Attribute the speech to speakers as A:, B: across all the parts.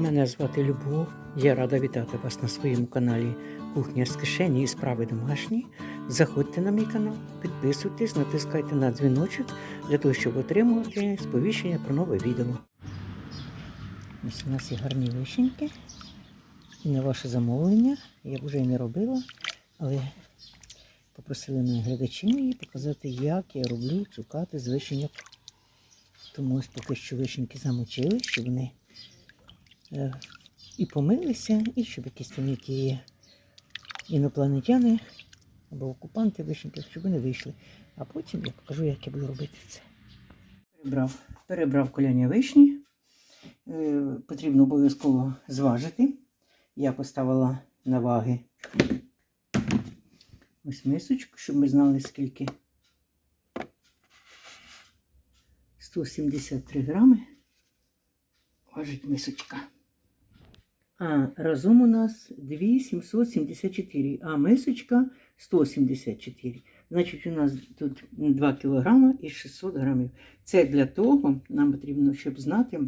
A: Мене звати Любов. Я рада вітати вас на своєму каналі Кухня з кишені і справи домашні. Заходьте на мій канал, підписуйтесь, натискайте на дзвіночок для того, щоб отримувати сповіщення про нове відео. Ось у нас є гарні вишеньки. І на ваше замовлення я вже не робила, але попросили мене глядачі показати, як я роблю цукати з вишеньок. Тому ось поки що вишеньки замочили, щоб вони і помилися, і щоб якісь там які інопланетяни або окупанти вишеньки, щоб вони вийшли. А потім я покажу, як я буду робити це. Перебрав, перебрав коляні вишні. Е, потрібно обов'язково зважити. Я поставила на ваги ось мисочку, щоб ми знали, скільки. 173 грами важить мисочка. А разом у нас 2774, а мисочка 174. Значить, у нас тут 2 кг і 600 грамів. Це для того, нам потрібно, щоб знати,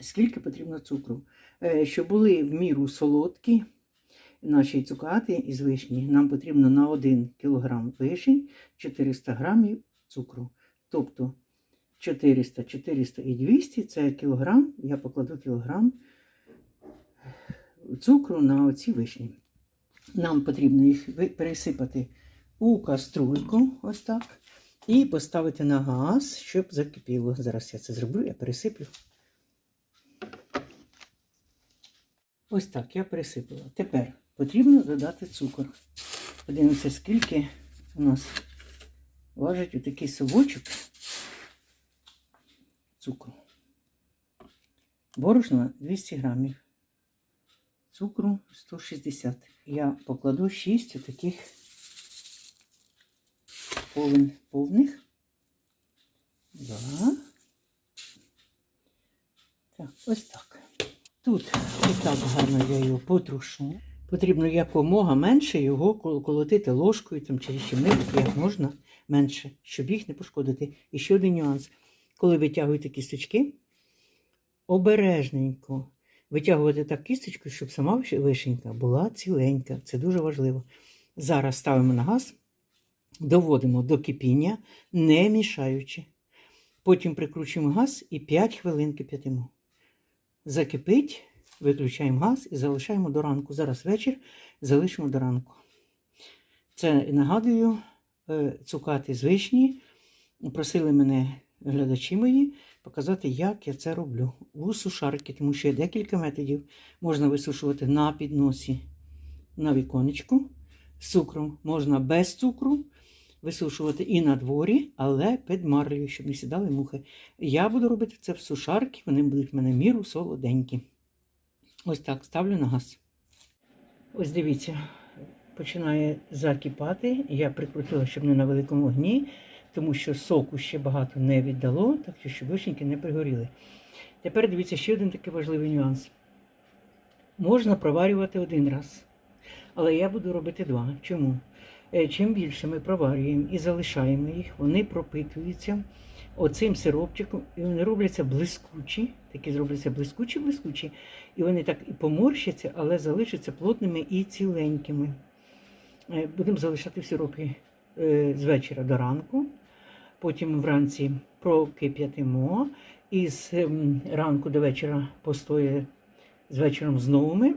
A: скільки потрібно цукру. Е, Щоб були в міру солодкі наші цукати із вишні, нам потрібно на 1 кг вишень 400 грамів цукру. Тобто 400, 400 і 200 це кілограм. Я покладу кілограм цукру на оці вишні. Нам потрібно їх пересипати у каструльку, ось так, і поставити на газ, щоб закипіло. Зараз я це зроблю, я пересиплю. Ось так я пересипала. Тепер потрібно додати цукор. Подивимося, скільки у нас важить отакий совочок цукру. Борошна 200 грамів. Цукру 160. Я покладу 6 таких повен, повних. Два. Так, ось так. Тут і так гарно я його потрушу. Потрібно якомога менше його колотити ложкою там, чи щемнити, як можна менше, щоб їх не пошкодити. І ще один нюанс. Коли витягуєте кісточки, обережненько витягувати так кісточку, щоб сама вишенька була ціленька. Це дуже важливо. Зараз ставимо на газ, доводимо до кипіння, не мішаючи. Потім прикручуємо газ і 5 хвилин кип'ятимо. Закипить, виключаємо газ і залишаємо до ранку. Зараз вечір залишимо до ранку. Це нагадую, е, цукати з вишні. Просили мене глядачі мої показати, як я це роблю у сушарки, тому що є декілька методів. Можна висушувати на підносі на віконечку з цукром, можна без цукру висушувати і на дворі, але під марлею, щоб не сідали мухи. Я буду робити це в сушарки, вони будуть в мене міру солоденькі. Ось так ставлю на газ. Ось дивіться, починає закипати. Я прикрутила, щоб не на великому вогні, тому що соку ще багато не віддало, так що щоб вишеньки не пригоріли. Тепер дивіться ще один такий важливий нюанс. Можна проварювати один раз, але я буду робити два. Чому? Е, Чим більше ми проварюємо і залишаємо їх, вони пропитуються оцим сиропчиком, і вони робляться блискучі, такі зробляться блискучі-блискучі, і вони так і поморщаться, але залишаться плотними і ціленькими. Е, Будемо залишати в сиропі е, з вечора до ранку. Потім вранці прокип'ятимо, і з ем, ранку до вечора постоє з вечором з новими.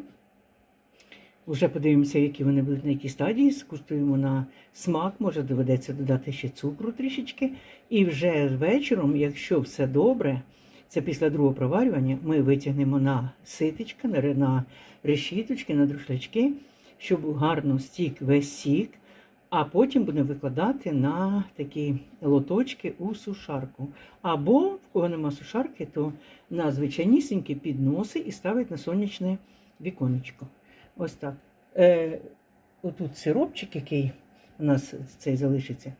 A: Вже подивимося, які вони будуть на якій стадії. Скуштуємо на смак, може доведеться додати ще цукру трішечки. І вже вечором, якщо все добре, це після другого проварювання, ми витягнемо на ситечка, на решіточки, на друшлячки, щоб гарно стік весь сік, а потім будемо викладати на такі лоточки у сушарку. Або, в кого нема сушарки, то на звичайнісінькі підноси і ставить на сонячне віконечко. Ось так. Е, отут сиропчик, який у нас цей залишиться,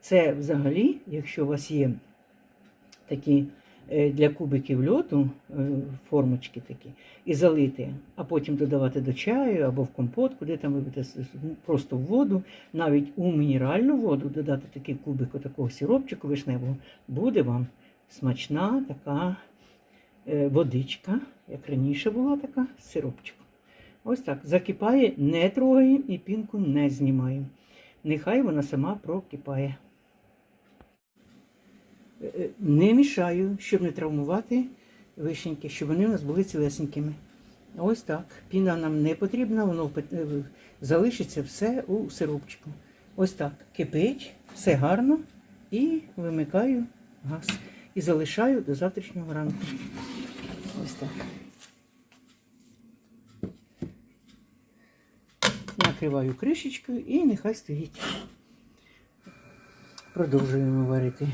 A: це взагалі, якщо у вас є такі для кубиків льоду е, формочки такі, і залити, а потім додавати до чаю або в компот, куди там ви с- просто в воду, навіть у мінеральну воду додати такий кубик такого сиропчику вишневого, буде вам смачна така е, водичка, як раніше була така, з сиропчиком. Ось так. Закипає, не трогаємо і пінку не знімаємо. Нехай вона сама прокипає. Не мішаю, щоб не травмувати вишеньки, щоб вони у нас були цілесенькими. Ось так. Піна нам не потрібна, воно е, залишиться все у сиропчику. Ось так. Кипить, все гарно. І вимикаю газ. І залишаю до завтрашнього ранку. Ось так. Накриваю кришечкою і нехай стоїть. Продовжуємо варити,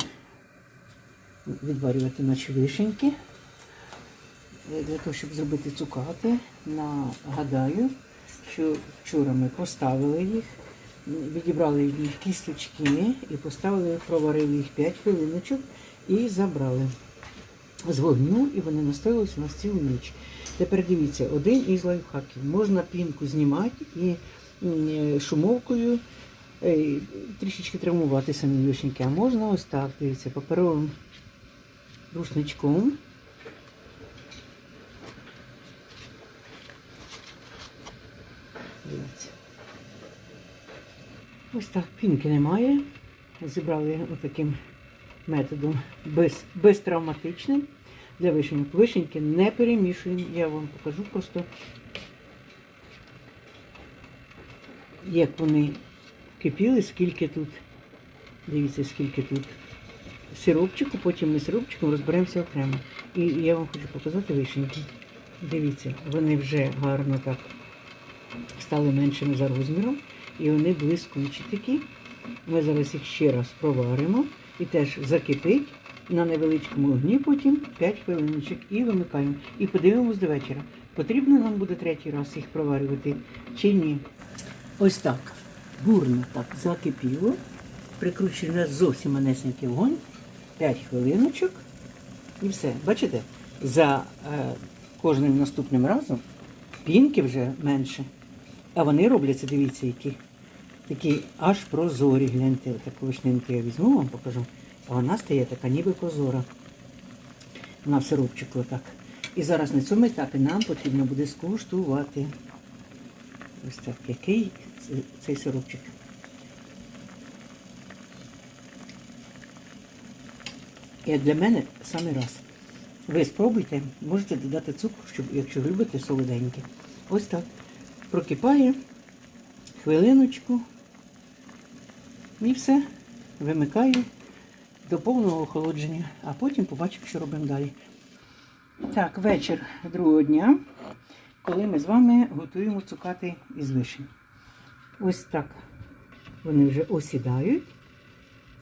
A: відварювати наші вишеньки. Е, Для того, щоб зробити цукати, нагадаю, що вчора ми поставили їх, відібрали від них кісточки і поставили, проварили їх 5 хвилиночок і забрали з вогню, і вони настоялися у нас цілу ніч. Тепер дивіться, один із лайфхаків. Можна пінку знімати і е, шумовкою е, трішечки травмувати самі вишеньки. А можна ось так, дивіться, паперовим рушничком. Ось так, пінки немає. Зібрали отаким методом без, безтравматичним для вишеньок. Вишеньки не перемішуємо. Я вам покажу просто, як вони кипіли, скільки тут. Дивіться, скільки тут сиропчику, потім ми сиропчиком розберемося окремо. І я вам хочу показати вишеньки. Дивіться, вони вже гарно так стали меншими за розміром. І вони блискучі такі. Ми зараз їх ще раз проваримо і теж закипить на невеличкому огні, потім 5 хвилиночок і вимикаємо. І подивимось до вечора. Потрібно нам буде третій раз їх проварювати чи ні. Ось так. Бурно так закипіло. Прикручуємо на зовсім манесенький вогонь. 5 хвилиночок. І все. Бачите? За е, кожним наступним разом пінки вже менше. А вони робляться, дивіться, які. Такі аж прозорі. Гляньте, таку вишнинку я візьму, вам покажу. А вона стає така ніби прозора. Вона в сиропчику отак. І зараз на цьому етапі нам потрібно буде скуштувати. Ось так, який цей сиропчик. Як для мене саме раз. Ви спробуйте, можете додати цукру, щоб, якщо любите солоденьке. Ось так. Прокипає хвилиночку. І все. Вимикаю до повного охолодження, а потім побачимо, що робимо далі. Так, вечір другого дня, коли ми з вами готуємо цукати із вишень. Ось так. Вони вже осідають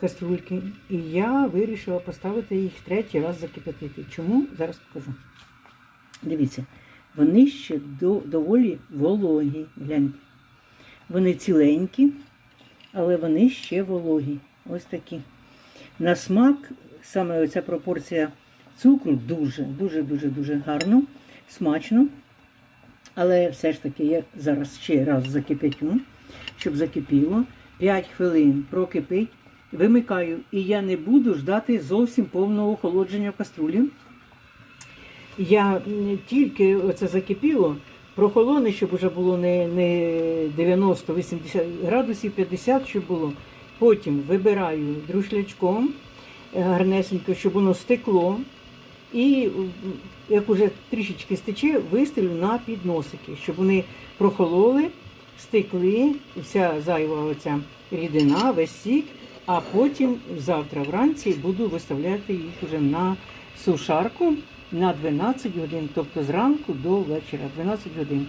A: каструльки. І я вирішила поставити їх третій раз закипятити. Чому? Зараз покажу. Дивіться, вони ще до, доволі вологі. Гляньте. Вони ціленькі, але вони ще вологі. Ось такі. На смак саме оця пропорція цукру дуже, дуже, дуже, дуже гарно, смачно. Але все ж таки я зараз ще раз закипятю, щоб закипіло. 5 хвилин прокипить, вимикаю. І я не буду ждати зовсім повного охолодження каструлі. Я тільки оце закипіло, прохолоне, щоб вже було не, не 90-80 градусів, 50, щоб було. Потім вибираю друшлячком е, гарнесенько, щоб воно стекло. І як уже трішечки стече, виставлю на підносики, щоб вони прохололи, стекли, вся зайва оця рідина, весь сік, а потім завтра вранці буду виставляти їх вже на сушарку на 12 годин, тобто зранку до вечора, 12 годин.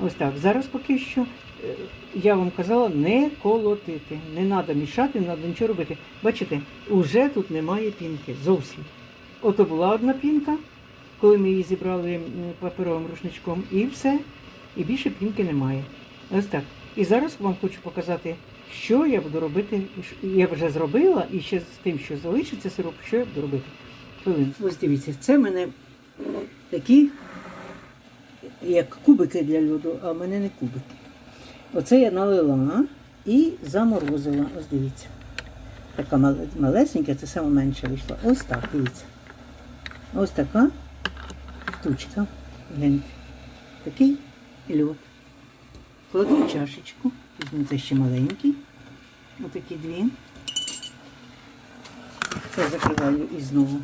A: Ось так. Зараз поки що е, я вам казала не колотити, не треба мішати, не треба нічого робити. Бачите, уже тут немає пінки зовсім. Ото була одна пінка, коли ми її зібрали паперовим рушничком, і все. І більше пінки немає. Ось так. І зараз вам хочу показати, що я буду робити. Я вже зробила, і ще з тим, що залишиться сироп, що я буду робити. Хвилин. Ось дивіться, це в мене такі, як кубики для льоду, а в мене не кубики. Оце я налила і заморозила. Ось дивіться. Така малесенька, це саме менше вийшла. Ось так, дивіться. Ось така штучка. Такий льод. Кладу чашечку. Візьму це ще маленький. Отакі дві. Це закриваю і знову.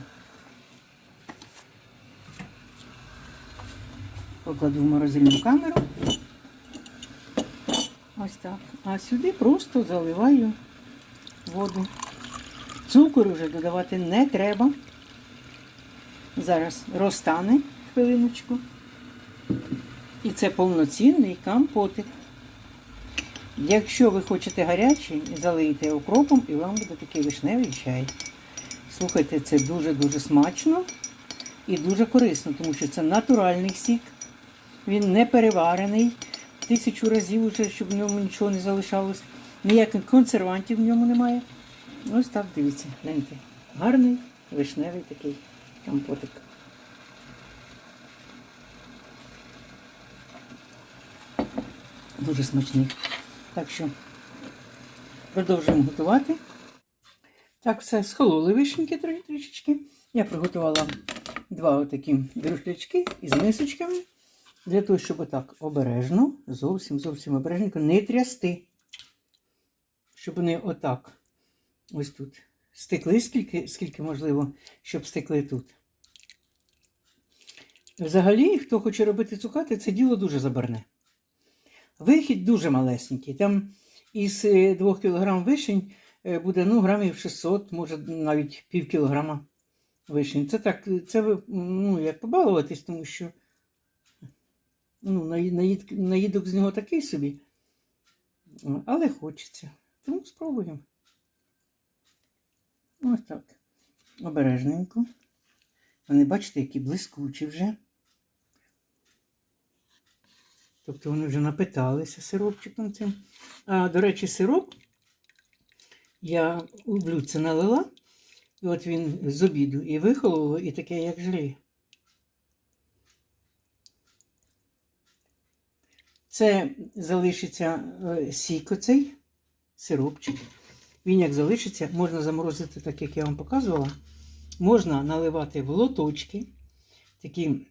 A: Покладу в морозильну камеру. Ось так. А сюди просто заливаю воду. Цукор вже додавати не треба. Зараз розтане хвилиночку. І це повноцінний компотик. Якщо ви хочете гарячий, залийте окропом і вам буде такий вишневий чай. Слухайте, це дуже-дуже смачно і дуже корисно, тому що це натуральний сік. Він не переварений. Тисячу разів уже, щоб в ньому нічого не залишалось. Ніяких консервантів в ньому немає. Ось так, дивіться, гляньте. Гарний вишневий такий компотик. Дуже смачний. Так що продовжуємо готувати. Так, все, схололи вишеньки трішечки. Я приготувала два отакі друшлячки із мисочками. Для того, щоб отак обережно, зовсім зовсім обережненько не трясти. Щоб вони отак ось тут стекли, скільки, скільки можливо, щоб стекли тут. Взагалі, хто хоче робити цукати, це діло дуже забарне. Вихід дуже малесенький. Там із 2 кг вишень е, буде ну, грамів 600, може навіть пів кілограма вишень. Це так, це ну, як побалуватись, тому що ну, наїд, наїдок з нього такий собі. Але хочеться. Тому спробуємо. Ось так. Обережненько. Вони, бачите, які блискучі вже. Тобто вони вже напиталися сиропчиком цим. А, до речі, сироп я у блюдце налила, і от він з обіду і вихололо, і таке, як желе. Це залишиться е, сік оцей, сиропчик. Він як залишиться, можна заморозити, так як я вам показувала. Можна наливати в лоточки, такі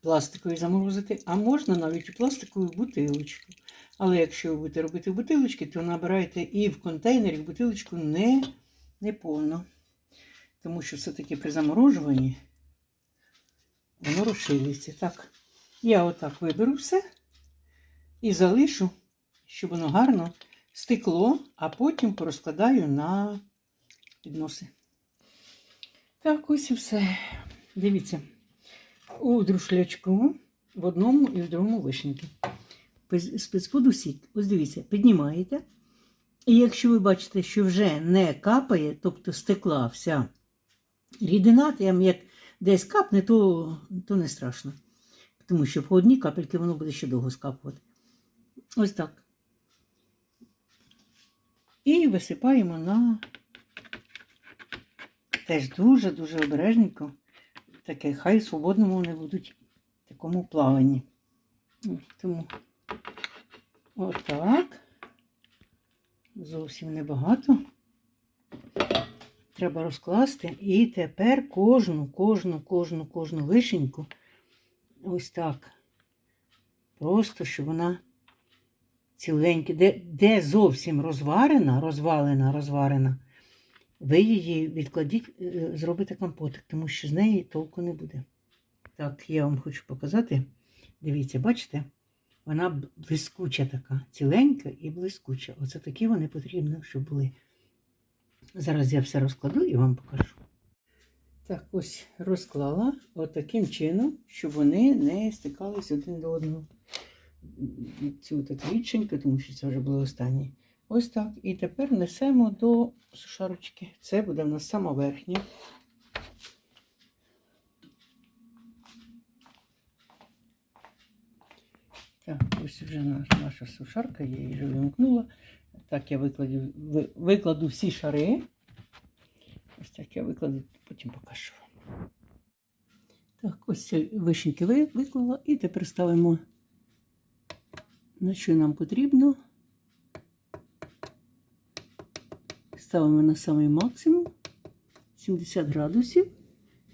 A: пластикові заморозити, а можна навіть у пластикову бутилочку. Але якщо ви будете робити бутилочки, то набирайте і в контейнері в бутилочку не, не повно. Тому що все-таки при заморожуванні воно розширюється. Так, я отак виберу все і залишу, щоб воно гарно стекло, а потім порозкладаю на підноси. Так, ось і все. Дивіться, у друшлячку в одному і в другому вишеньки. Спецподу сік. Ось дивіться, піднімаєте. І якщо ви бачите, що вже не капає, тобто стекла вся рідина, там як десь капне, то, то не страшно. Тому що по одній капельки воно буде ще довго скапувати. Ось так. І висипаємо на теж дуже-дуже обережненько. Таке, хай свободному вони будуть в такому плаванні. Тому отак. Зовсім небагато. Треба розкласти. І тепер кожну, кожну, кожну, кожну вишеньку ось так. Просто, щоб вона ціленька, де, де зовсім розварена, розвалена, розварена, ви її відкладіть, е, зробите компотик, тому що з неї толку не буде. Так, я вам хочу показати. Дивіться, бачите? Вона блискуча така, ціленька і блискуча. Оце такі вони потрібні, щоб були. Зараз я все розкладу і вам покажу. Так, ось розклала отаким чином, щоб вони не стикались один до одного. Цю так рідшеньку, тому що це вже було останнє. Ось так. І тепер несемо до сушарочки. Це буде в нас сама верхня. Так, ось вже наша сушарка, я її вже вимкнула. Так, я викладу, викладу всі шари. Ось так я викладу, потім покажу вам. Так, ось ці вишеньки виклала і тепер ставимо, на що нам потрібно. Ставимо на самий максимум 70 градусів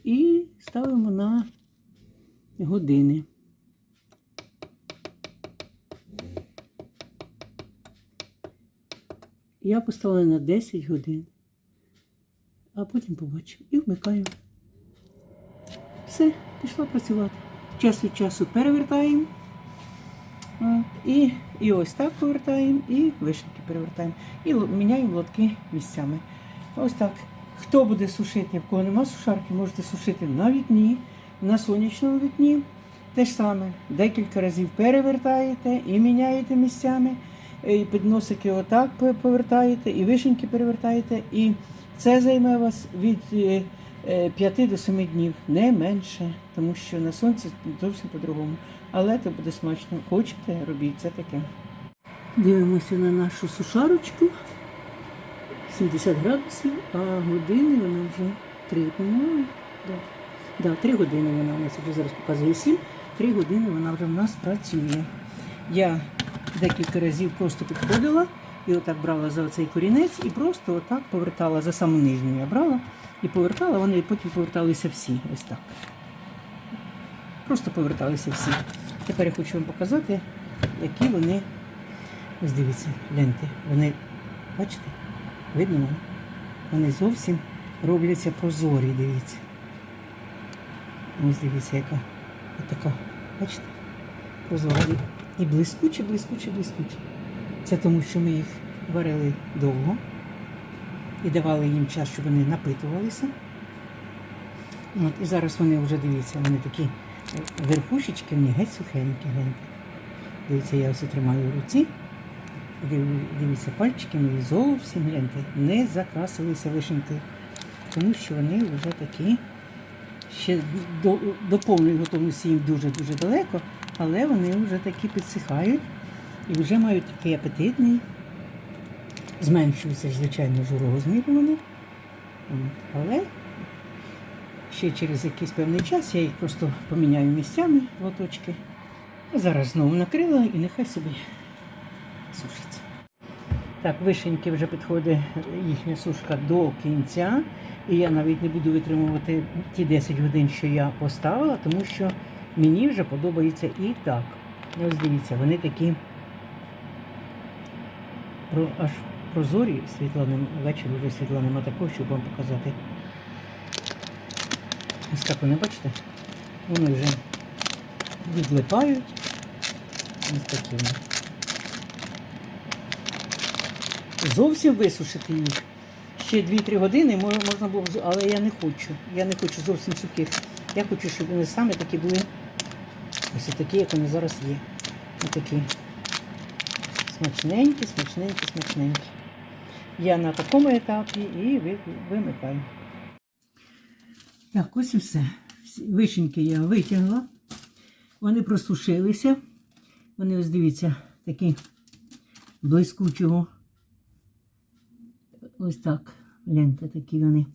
A: і ставимо на години. Я поставила на 10 годин, а потім побачу і вмикаю. Все, пішла працювати. Час від часу перевертаємо. От, І, і ось так повертаємо, і вишеньки перевертаємо. І міняємо лотки місцями. Ось так. Хто буде сушити, в кого нема сушарки, можете сушити на вікні, на сонячному вікні. Те ж саме, декілька разів перевертаєте і міняєте місцями, і підносики отак повертаєте, і вишеньки перевертаєте. І це займе вас від 5 до 7 днів, не менше, тому що на сонці зовсім по-другому. Але це буде смачно. Хочете, робіть це таке. Дивимося на нашу сушарочку. 70 градусів, а години вона вже 3, по-моєму. Да. Да, 3 години вона у нас вже зараз показує 7. 3 години вона вже в нас працює. Я декілька разів просто підходила і отак брала за цей корінець і просто отак повертала за саму нижню. Я брала і повертала, вони потім поверталися всі. Ось так. Просто поверталися всі. Тепер я хочу вам показати, які вони. Ось дивіться, гляньте. Вони, бачите? Видно вам? Вони зовсім робляться прозорі, дивіться. Ось дивіться, яка така, бачите? Прозора. І блискуче, блискуче, блискуче. Це тому, що ми їх варили довго і давали їм час, щоб вони напитувалися. От, і зараз вони вже дивіться, вони такі е, верхушечки, вони геть сухенькі, гляньте. Дивіться, я ось тримаю в руці. Дивіться, пальчики мої зовсім гляньте, не закрасилися вишеньки, тому що вони вже такі ще до, до повної готовності їм дуже-дуже далеко, але вони вже такі підсихають і вже мають такий апетитний. Зменшуються ж, звичайно, жирогозмірі вони. Але ще через якийсь певний час я їх просто поміняю місцями лоточки. А зараз знову накрила і нехай собі сушиться. Так, вишеньки вже підходить їхня сушка до кінця. І я навіть не буду витримувати ті 10 годин, що я поставила, тому що мені вже подобається і так. Ось дивіться, вони такі про, аж прозорі, світла нема, ввечері вже світла нема такого, щоб вам показати. Ось так вони, бачите? Вони вже відлипають. Ось такі вони. Зовсім висушити їх. Ще 2-3 години можна було, але я не хочу. Я не хочу зовсім сухих. Я хочу, щоб вони саме такі були. Ось такі, як вони зараз є. Ось такі. Смачненькі, смачненькі, смачненькі. Я на такому етапі і ви- вимикаю. Так, ось і все. Вишеньки я витягла. Вони просушилися. Вони, ось дивіться, такі блискучого. Ось так. Гляньте, такі вони.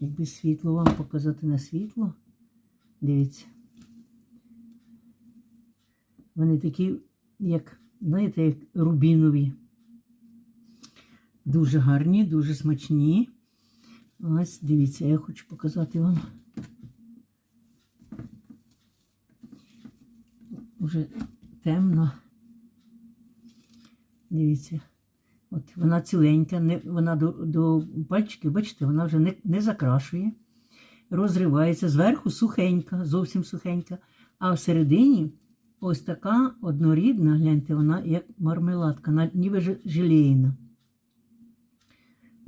A: Якби світло вам показати на світло. Дивіться. Вони такі, як, знаєте, як рубінові. Дуже гарні, дуже смачні. Ось, дивіться, я хочу показати вам. Уже темно. Дивіться. От вона ціленька, не, вона до, до пальчиків, бачите, вона вже не, не закрашує, розривається. Зверху сухенька, зовсім сухенька. А всередині ось така однорідна, гляньте, вона як мармеладка, ніби желейна.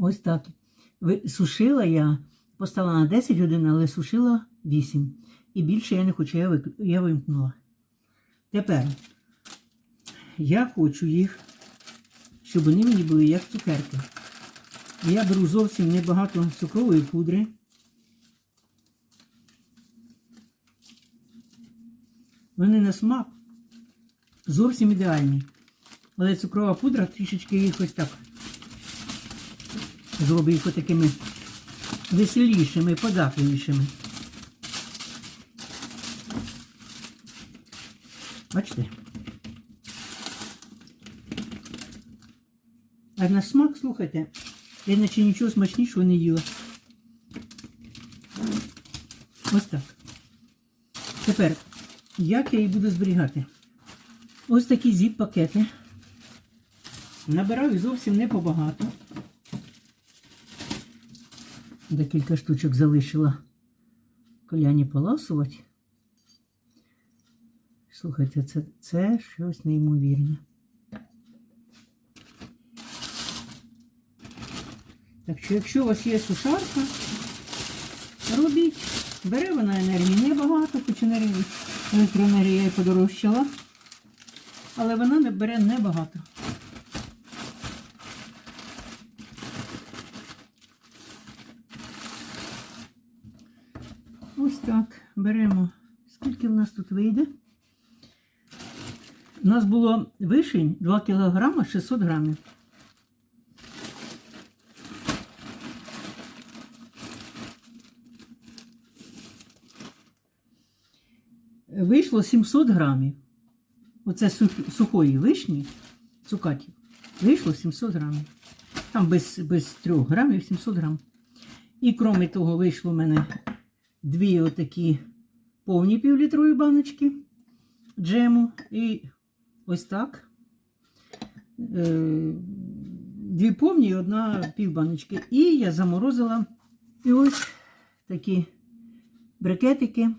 A: Ось так. Сушила я, поставила на 10 годин, але сушила 8. І більше я не хочу, я, вик- я вимкнула. Тепер я хочу їх щоб вони мені були як цукерки. Я беру зовсім небагато цукрової пудри. Вони на смак зовсім ідеальні. Але цукрова пудра трішечки їх ось так зробить їх такими веселішими, податливішими. Бачите? А на смак, слухайте, я наче нічого смачнішого не їла. Ось так. Тепер, як я її буду зберігати? Ось такі зіп-пакети. Набираю зовсім не побагато. Декілька штучок залишила коляні поласувати. Слухайте, це, це щось неймовірне. Так що, якщо у вас є сушарка, робіть. Бере вона енергії небагато, хоч енергії, електроенергія подорожчала. Але вона не бере небагато. Ось так. Беремо. Скільки в нас тут вийде? У нас було вишень 2 кг 600 грамів. Вийшло 700 грамів. Оце сухої вишні, цукатів. Вийшло 700 грамів. Там без, без 3 грамів 700 грам. І крім того, вийшло в мене дві отакі повні півлітрові баночки джему. І ось так. Е, Дві повні і одна півбаночки. І я заморозила і ось такі брикетики,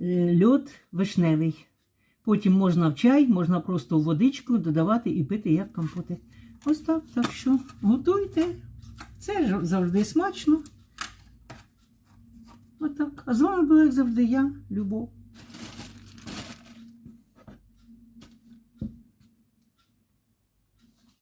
A: е, льод вишневий. Потім можна в чай, можна просто в водичку додавати і пити як компоти. Ось так. Так що готуйте. Це завжди смачно. Отак. А з вами була, як завжди, я, Любов.